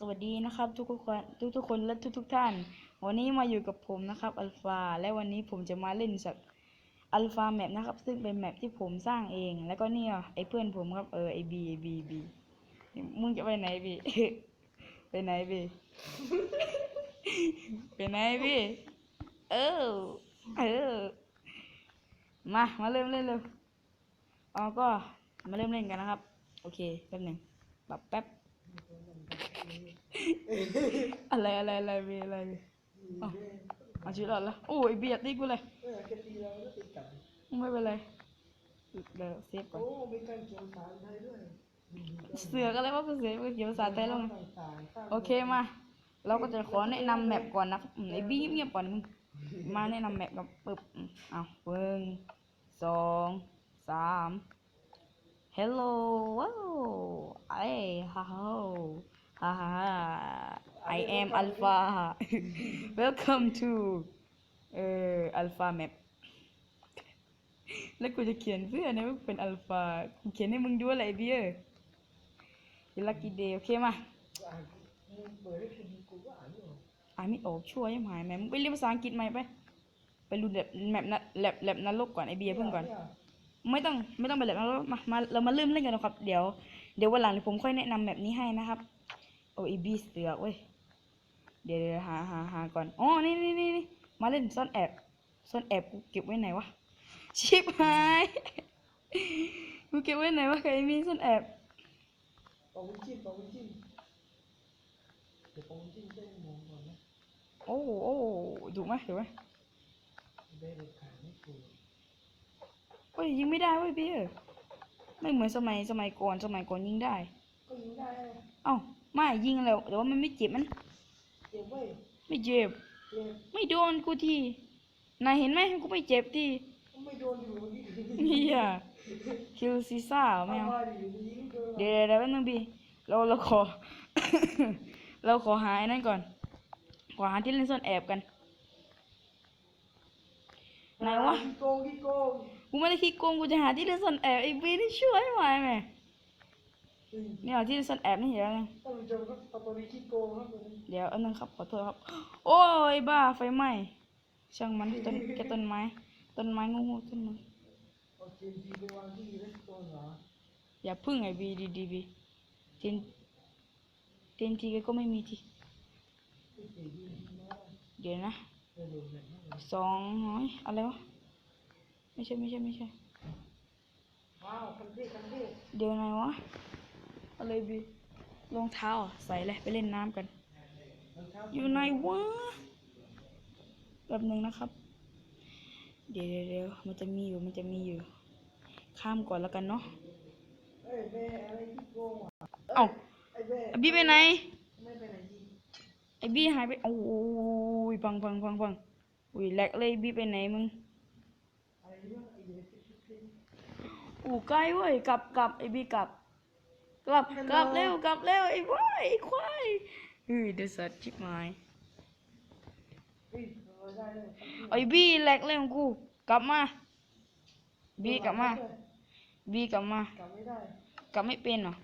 สวัสดีนะครับทุกคนทุกทุกคนและทุกทุกท่าน วันนี้มาอยู่กับผมนะครับอัลฟาและวันนี้ผมจะมาเล่นสักอัลฟาแมปนะครับ ซึ่งเป็นแมปที่ผมสร้างเอง แล้วก็เนี่ยไอ้เพื่อนผมครับเออไอบีไอบีบีมึงจะไปไหนบีไปไหนบีไปไหนบีเออเออมามาเริ่มเล่นเลยอ๋อก็มาเริ่มเล่นกันนะครับ โอเคแป๊บหนึ่งปรับแป๊บ อะไรอะไรอะไรเบียอะไรเบียอ๋อเอาชีวิตรอดแล้วโอ้ยเบียดตีกูเลยเออแกตีเราก็ตีกลับไม่เป็นไรเดี๋ยวเซฟก่อนโอ้มีการเขียนภาษาไทยด้วยเสือกอะไรวะกูเซฟกูเขียนภาษาไทยแล้วไงต่างๆข้ามโอเคมา เราก็จะขอแนะนำแมปก่อนนะครับอืมไอ้บี้เงียบๆก่อนมึงมาแนะนำแมปกับปึ๊บอืมเอาหนึ่งสองสาม hello ว้าว ไอ้ฮ่าฮ่าฮ่าฮ่า I am alpha welcome to เอ่อ alpha map แล้วกูจะเขียนเสื้อเนี่ยว่าเป็นอัลฟากูเขียนให้มึงดูอะไรเบี้ยลักกี้เดย์โอเคมาอ่านมึงเปิดให้พีดีกูก็อ่านไม่ออกอ่านไม่ออกชั่วยังหายแม่มึงไปเรียนภาษาอังกฤษใหม่ไป ไปรูแลบแมปนะแลบแลบนรกก่อนไอเบียร์เพิ่งก่อน ไม่ต้องไม่ต้องไปแลบนรกมามาเรามาเริ่มเล่นกันนะครับ เดี๋ยวเดี๋ยววันหลังเดี๋ยวผมค่อยแนะนำแมปนี้ให้นะครับ โอ้ไอบีเสือกเว้ยเดี๋ยวเดี๋ยวหาหาหาก่อน อ๋อ นี่นี่นี่นี่มาเล่นซ่อนแอบ ซ่อนแอบกูเก็บไว้ไหนวะ ชิบหาย กูเก็บไว้ไหนวะใครมีซ่อนแอบปองวิจิ้มปองวิจิ้มเดี๋ยวปองวิจิ้มได้มองก่อนนะ โอ้โอ้ดูไหมดูไหมได้เลยขาไม่ถูกเฮ้ยยิงไม่ได้เว้ยพี่เอ้ยไม่เหมือนสมัยสมัยก่อนสมัยก่อนยิงได้ ก็ยิงได้ เอ้า ไม่ยิงแล้วแต่ว่ามันไม่เจ็บมันเก็บไว้ไม่เจ็บเก็บไม่โดนกูทีนายเห็นไหมกูไม่เจ็บทีไม่โดนอยู่เมื่อกี้เฮียคิวซีซ่าไม่เอาเอามาดิยิงโดนเดี๋ยวเดี๋ยวเดี๋ยวแป๊บนึงพี่เราเราขอ เราขอหาไอ้นั่นก่อนขอหาที่เล่นซ่อนแอบกัน ไหนวะ ขี้โกงขี้โกง กูไม่ได้คิดโกงกูจะหาที่เล่นซ่อนแอบไอ้บีนี่ช่วยหน่อยแม่อืม เนี่ยที่เล่นซ่อนแอบนี่เห็นแล้วไงท่านผู้ชมครับเอาตัวนี้ขี้โกงครับตัวนี้เดี๋ยวอันนึงครับขอโทษครับ โอ้ยบ้าไฟไหม้ช่างมันต้นแค่ต้นไม้ ต้นไม้งูๆต้นนึงเอาเกมทีไปวางที่เลสโตนเหรออย่าพึ่งไอ้บีดีดีบีเทนเทนทีก็ไม่มีทีที่สี่ที่น้อยเดี๋ยวนะเออโดนแบบนั้นเลยสองน้อยอะไรวะไม่ใช่ไม่ใช่ไม่ใช่ว้าวคันเทพคันเทพเดี๋ยวไหนวะ อะไรบีรองเท้าอะใส่เลยไปเล่นน้ำกัน อยู่ไหนวะแบบหนึ่งนะครับ เดี๋ยวเดี๋ยวมันจะมีอยู่มันจะมีอยู่ ข้ามก่อนแล้วกันเนาะเอ้าไอบี้ไปไหนไอบี้หายไปโอ้ยพังพังพังพังอุ้ยแลกเลยบี้ไปไหนมึงอะไรเนี่ยไอ้เด็กที่คิดเล่นอู้ใกล้เว้ยกลับกลับไอบี้กลับ กลับกลับเร็วกลับเร็วไอ้ควายไอ้ควายเฮ้ยเดือดสัตว์ชิบหายเฮ้ยเราได้เลยไอ้บี้แหลกเลยของกูกลับมาบี้กลับมาบี้กลับมากลับไม่ได้กลับไม่เป็นเหรอ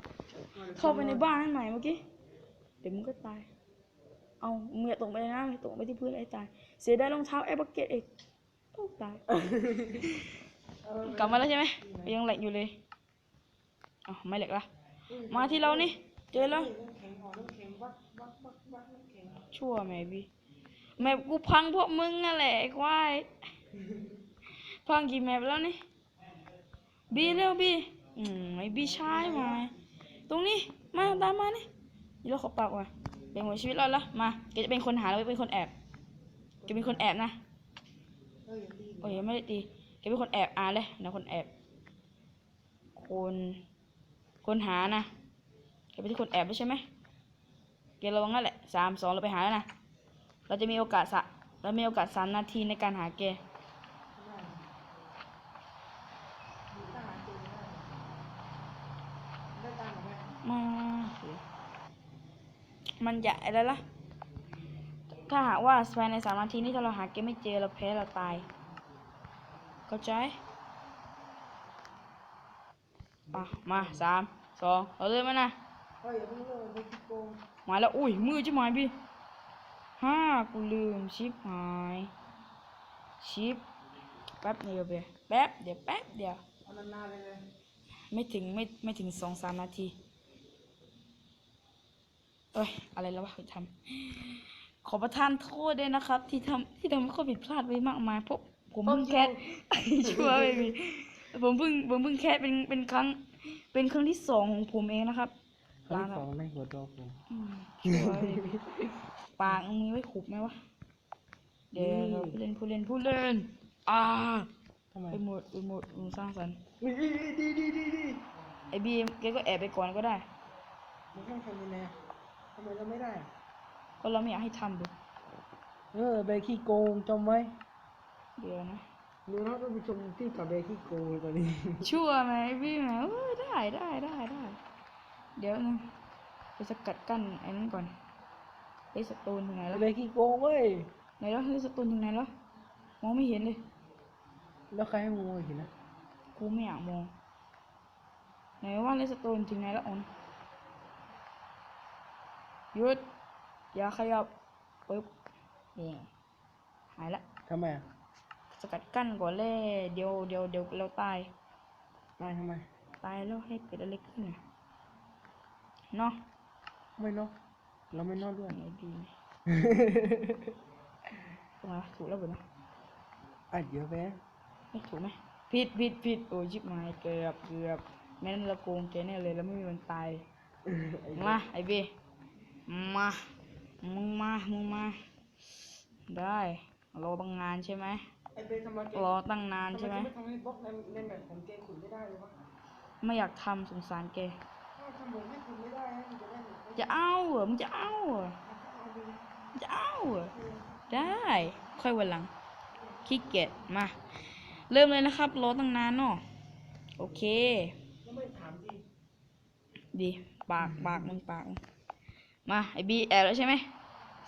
เข้าไปในบ้านให้ใหม่เมื่อกี้เดี๋ยวมึงก็ตายเอามึงอย่าตกไปนะตกไปที่พื้นไอ้ตาย เสียได้รองเท้าแอร์บักเก็ตเองโอ้ตายเออกลับมาแล้วใช่ไหมยังแหลกอยู่เลยอ๋อไม่แหลกละ มาที่เรานี่ เจอแล้ว ชั่วแม่บีแมปกูพังเพราะมึงนั่นแหละไอ้ควายพังกี่แมปแล้วนี่บีเร็วบีอืมไอ้บีใช่ไหมตรงนี้มาตามมานี่ยี่เราขอปากว่ะเป็นหมดชีวิตเราละมาแกจะเป็นคนหาหรือเป็นคนแอบแกเป็นคนแอบนะโอ้ยยังไม่ได้ตีแกเป็นคนแอบอ่านเลยนะคนแอบ คน คนหานะแกเป็นที่คนแอบไม่ใช่ไหมแกระวังนั่นแหละสามสองเราไปหาแล้วนะ เราจะมีโอกาสสะเรามีโอกาสสามนาทีในการหาแกได้ดูทหารเจอได้ได้ตังค์เหรอแม่มามันใหญ่แล้วล่ะ ถ้าหากว่าภายในสามนาทีนี้ถ้าเราหาแกไม่เจอเราแพ้เราตาย เข้าใจ อะมาสามสองเราเริ่มแล้วนะเฮ้ยอย่าเพิ่งเลิกไปขี้โกงมาแล้วอุ้ยมือจะมาพี่ห้ากูลืมชิปหายชิปแป๊บเดียวเบียแป๊บเดี๋ยวแป๊บเดียวเอานานๆเลยเลยไม่ถึงไม่ไม่ถึงสองสามนาทีเอ้ยอะไรแล้ววะทำขอประทานโทษด้วยนะครับ ที่ทำที่ทำให้ข้อผิดพลาดไปมากมายเพราะผมเพิ่งแคสชัวร์ไม่มี ผมเพิ่งผมเพิ่งแคสเป็นเป็นครั้ง เป็นครั้งที่สองของผมเองนะครับครั้งที่สองในหัวตัวผมอืมชัวร์ไม่มีปากมึงมีไว้ขุบไหมวะ เดี๋ยวเราผู้เล่นผู้เล่นผู้เล่น อ่าทำไมไปหมดไปหมดมึงสร้างสรรค์ดีดีดีดีดีดีไอ้บีมแกก็แอบไปก่อนก็ได้มันต้องทำยังไงอะทำไมเราไม่ได้อะก็เราไม่อยากให้ทำดู เออเบขี้โกงจำไว้ เดี๋ยวนะ ดูนะท่านผู้ชมที่กับเบขี้โกงตอนนี้ ชั่วไหมพี่ไหมเออได้ได้ได้ได้ เดี๋ยวนะไปสกัดกั้นไอ้นั้นก่อนไอ้สตูนถึงไหนแล้วเบขี้โกงเว้ยไหนแล้วไอ้สตูนถึงไหนแล้วมองไม่เห็นเลย แล้วใครให้มึงมาเห็นนะกูไม่อยากมองไหนว่าไอ้สตูนถึงไหนแล้วออนหยุดอย่าขยับปึ๊บนี่หายละทำไมอะส กัดกั้นก่อนเลยเดี๋ยวเดี๋ยวเดี๋ยวเราตาย ตายทำไม ตายแล้วให้เกิดอะไรขึ้นน่ะเนาะไม่เนอะเราไม่นอนด้วยไหนดีไหมตรงไหนวะถูกแล้วเปล่านะอะเดี๋ยวแป๊บไม่ถูกไหมผิดผิดผิดโอ้ยชิบหายเกือบเกือบแม่นั้นเราโกงแกแน่เลยแล้วไม่มีวันตาย มาไอเบมามึงมามึงมา ได้รอตั้งนานใช่ไหม ไอ้เบทำไมแกรอตั้งนานใช่ไหมทำไมบล็อกในในแบบของแกขุดไม่ได้เลยวะไม่อยากทำสงสารแกถ้าทำเหมือนไม่ขุดไม่ได้นะมันจะได้จะเอาเหรอมึงจะเอาเหรอเอาไปเลยมึงจะเอาเหรอได้ ค่อยวันหลังขี้เกียจมา เริ่มเลยนะครับ รอตั้งนานเนาะโอเค แล้วไม่ถามดิดีปากปากมึงปากมึงมาไอบีแอบแล้วใช่ไหม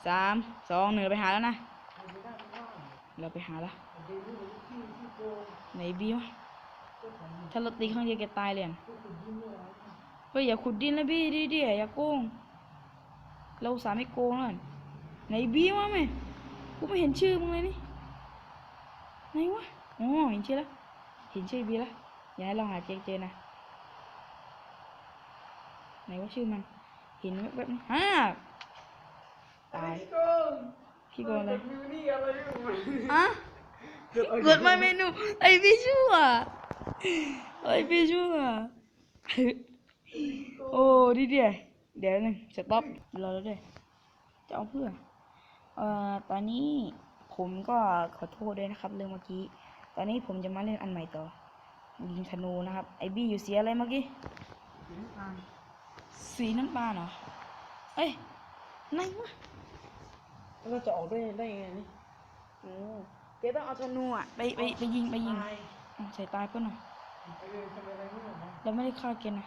สามสองหนึ่งเราไปหาแล้วนะทำไม่ได้ไม่ว่าเราไปหาแล้ว เบนี่มันขี้ขี้โกงไหนบีวะก็ทำถ้าเราตีครั้งเดียวแกตายเลยอะก็ขุดยิ่งไม่ร้ายเฮ้ยอย่าขุดดินนะบีดีดีอย่าโกง เราอุตสาห์ไม่โกงแล้วไหนบีวะแม่กูไม่เห็นชื่อมึงเลยนี่ไหนวะอ๋อเห็นชื่อแล้วเห็นชื่อบีแล้วอย่าให้เราหาเจอเจอนะไหนว่าชื่อมัน เห็นแวบๆนี่ฮ่าตายขี้โกงพี่โกงเลยมิวนี่อะไรอยู่อะเกิดมาเมนู ไอพี่ชั่วไอพี่ชั่วโอ้ดิเดียวเดี๋ยวหนึงสต็อปรอแล้วด้วยจะเอาเพื่อเอ่อตอนนี้ผมก็ขอโทษด้วยนะครับ เรื่องเมื่อกี้ ตอนนี้ผมจะมาเล่นอันใหม่ต่อยิงธนูนะครับ ไอบี้อยู่เสียอะไรเมื่อกี้สีน้ำตาลเหรอเอ้ยไหนวะแล้วเราจะออกได้ได้ยังไงนี่ โอ้เดี๋ยวต้องเอาธนูอะไปไปไปยิงไปยิงตายอ๋อใส่ตายเพื่อนหน่อยไอ้เบทำอะไรไม่ได้นะเราไม่ได้ฆ่าเกณฑ์นะ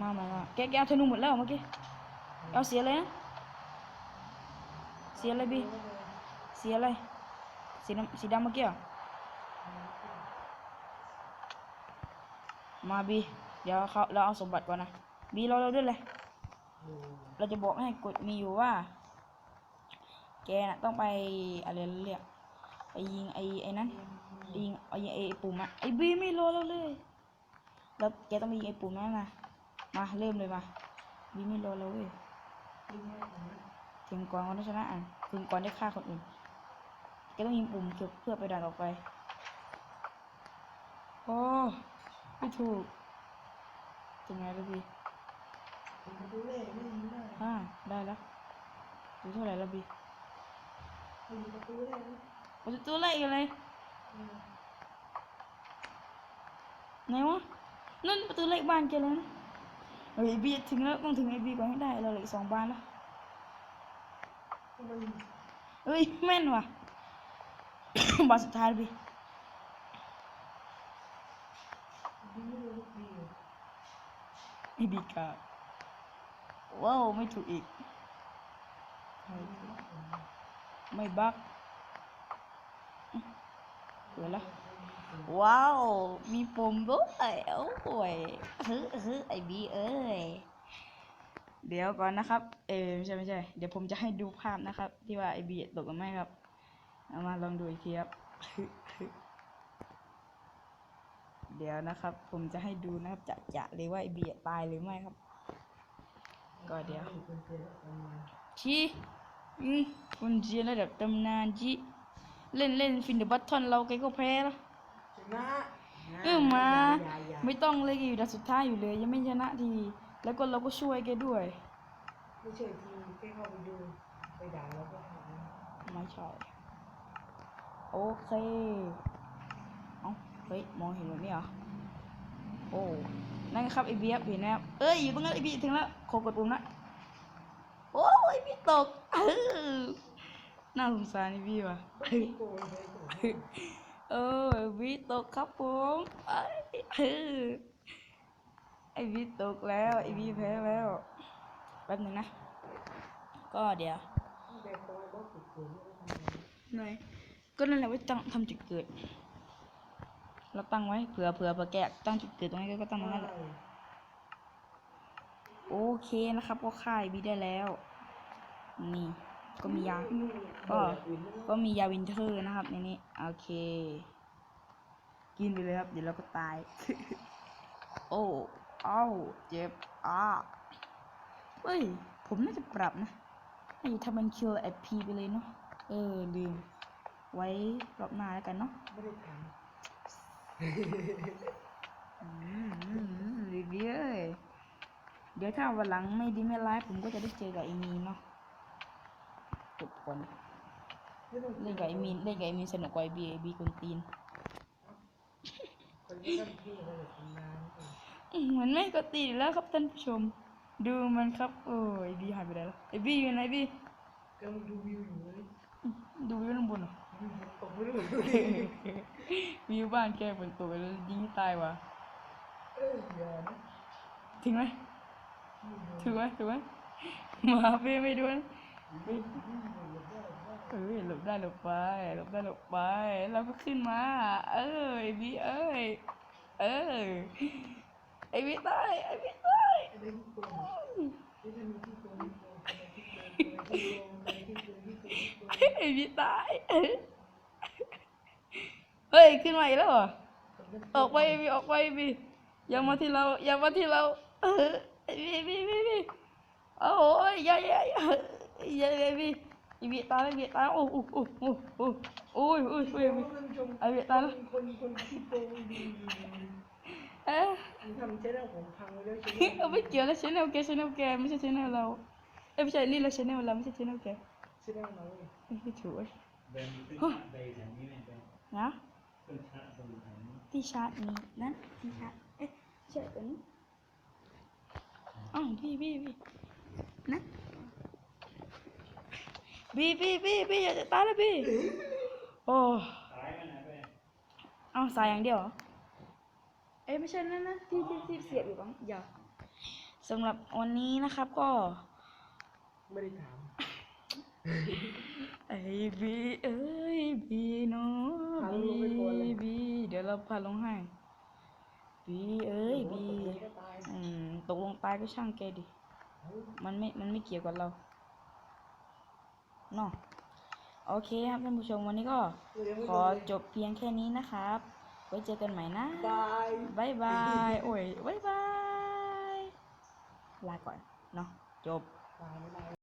มามามาแกแกเอาธนูหมดแล้วเมื่อกี้เอาเสียอะไรนะเสียอะไรบีเสียอะไรสีน้ำสีดำเมื่อกี้เหรอมาบีเดี๋ยวเขาเราเอาสมบัติก่อนนะบีเราเราด้วยเลยเราจะบอกให้กฎมีอยู่ว่า แกน่ะต้องไปอะไรเรียกไปยิงไอ้ไอ้นั้นไปยิงไอ้ไอ้ปุ่มอะไอ้บีไม่รอเราเลย แล้วแกต้องไปยิงไอ้ปุ่มนั้นนะมาเริ่มเลยมาบีไม่รอเราเว้ยถึงก่อนคนที่ชนะอะถึงก่อนได้ฆ่าคนอื่นแกต้องยิงปุ่มเพื่อเพื่อไปดันออกไปโอ้ไม่ถูกถึงไงแล้วบีประตูเล่ไม่ยิงได้อ่าได้แล้วดูเท่าไหร่แล้วบี ไม่ยิงประตูเล่นะโอ้ยตัวแรกอยู่เลยไหนวะนั่นประตูเลขบ้านแกเลยนะเฮ้ยบีถึงแล้วต้องถึงไอบีก่อนให้ได้เราเหลืออีกสองบ้านแล้วทำไมยิงเฮ้ยแม่นว่ะบานสุดท้ายแล้วบียิงไม่โดนลูกดีเลยไอบีกาว้าวไม่ถูกอีก ไม่ถูกไม่บักเกิดแล้วว้าว มีปุ่มด้วยโอ้ยฮึฮึไอบีเอ้ย เดี๋ยวก่อนนะครับ เออไม่ใช่ไม่ใช่ เดี๋ยวผมจะให้ดูภาพนะครับ ที่ว่าไอบีตกหรือไม่ครับ เอามาลองดูอีกทีครับ เดี๋ยวนะครับ ผมจะให้ดูนะครับจะจะเลยว่าไอบีตายหรือไม่ครับ ก็เดี๋ยวคนเจอแล้วประมาณชี อืมคนเจียระดับตำนานจีเล่นเล่นฟินเดอร์บัตทอนเราแกก็แพ้แล้วชนะเออมาอย่าอย่าไม่ต้องเลยแกอยู่ดับสุดท้ายอยู่เลย ยังไม่ชนะที แล้วก็เราก็ช่วยแกด้วยไม่ใช่ทีมแค่เข้าไปดูไปด่าเราก็ทำนะไม่ใช่โอเคเอ้าเฮ้ยมองเห็นแบบนี้เหรอโอ้นั่นครับไอบีครับเห็นไหมครับเอ้ยอยู่ตรงนั้นไอบีถึงแล้วขอกดปุ่มนะโอ้ยบีตกเออ น่าสงสารไอบีว่ะไม่โกงเลยโกงเออไอบีตกครับผมเอ้ยเออไอบีตกแล้วไอบีแพ้แล้วแป๊บหนึงนะ ก็เดี๋ยวแต่โกงบอสติดเกิดไม่ได้ทำอะไรไหนก็นั่นแหละไว้ตั้งทำจุดเกิดเราตั้งไว้เผื่อเผื่อเผื่อแกะตั้งจุดเกิดตรงนี้ก็ตั้งตรงนั้นแหละโอเคนะครับก็ค่ายบีได้แล้ว นี่ก็มียา ก็ก็มียาวินเทอร์นะครับในนี้โอเค กินไปเลยครับ เดี๋ยวเราก็ตาย โอ้เอ้าเจ็บอ่าเฮ้ย ผมน่าจะปรับนะให้ทำเป็นคิวไอพีไปเลยเนาะเออลืมไว้รอบหน้าแล้วกันเนาะไม่ได้ถามอืมอืมอืมดีๆเอ้ยเดี๋ยวถ้าวันหลังไม่ดีไม่ร้ายผมก็จะได้เจอกับไอมีนเนาะจ บก่อนไม่ต้องเล่นกับไอมีนเล่นกับไอมีนสนุกกว่าไอบีไอบีคนตีนคนที่ทำที่อะไรแบบทำงานเอออื้อเหมือนไม่ก็ตีนแล้วครับท่านผู้ชม ดูมันครับโอ้ยไอบีหายไปไหนแล้วไอบีอยู่ไหนบีกำลังดูวิวอยู่เลยดูวิวข้างบนเหรอวิวฝนตกไม่รู้วิวบ้านแกฝนตกแล้วยิงให้ตายว่ะเอออย่านะถึงไหมถึงไหมถึงไหมหมาเป้ไม่ด้วย เอ้ยหลบได้หลบไปหลบได้หลบไปเราก็ขึ้นมา เอ้ยบีเอ้ย เออไอบีตายไอบีตายไอ้บีตายเฮ้ยขึ้นมาอีกแล้วเหรอออกไปบีออกไปบีอย่ามาที่เราอย่ามาที่เราเออบีบีบีบี โอ้ยอย่าอย่าอย่าอย่าไอบีไอบีตายไอบีตายโอ้โอ้โอ้โอ้โอ้โอ้ยโอ้ยโอ้ยท่านผู้ชมไอบีตายแล้วคนคนที่โกงดีเอ๊ะทำใช้ได้ของพังแล้วใช่ไหมเอาไม่เกี่ยวแล้วชแนลแกชแนลแกไม่ใช่ชแนลเราเอ้ยไม่ใช่นี่เราชแนลเราไม่ใช่ชแนลแกใช่ได้เราเอ้ยไม่ถูกเว้ยเดินขึ้นชาร์จไปแถวนี้เนี่ยเป็นนะขึ้นชาร์จตรงแถวนี้ที่ชาร์จนี้นั่นที่ชาร์จเอ๊ะใช่ตัวนี้อ้าวพี่พี่พี่ นะพี่พี่พี่พี่อย่าจะตายแล้วพี่โอ้ซ้ายมันนะไปเอาสายอย่างเดียวเหรอเอ้ยไม่ใช่นั่นนะที่ที่ที่เสียบอยู่บ้างอย่าสำหรับวันนี้นะครับก็ ไม่ได้ถามไอ้บีเอ้ยบีเนาะพาลบีงไปก่อนเลยบีเดี๋ยวเราพาลงให้บีเอ้ยบีก็ตายอืมตกลงตายก็ช่างแกดิ มันไม่ มันไม่เกี่ยวกับเราเนาะโอเคครับท่านผู้ชมวันนี้ก็ขอจบเพียงแค่นี้นะครับ ไว้เจอกันใหม่นะบายบายบายโอ้ยบายบาย ลาก่อน เนาะจบบายไม่ได้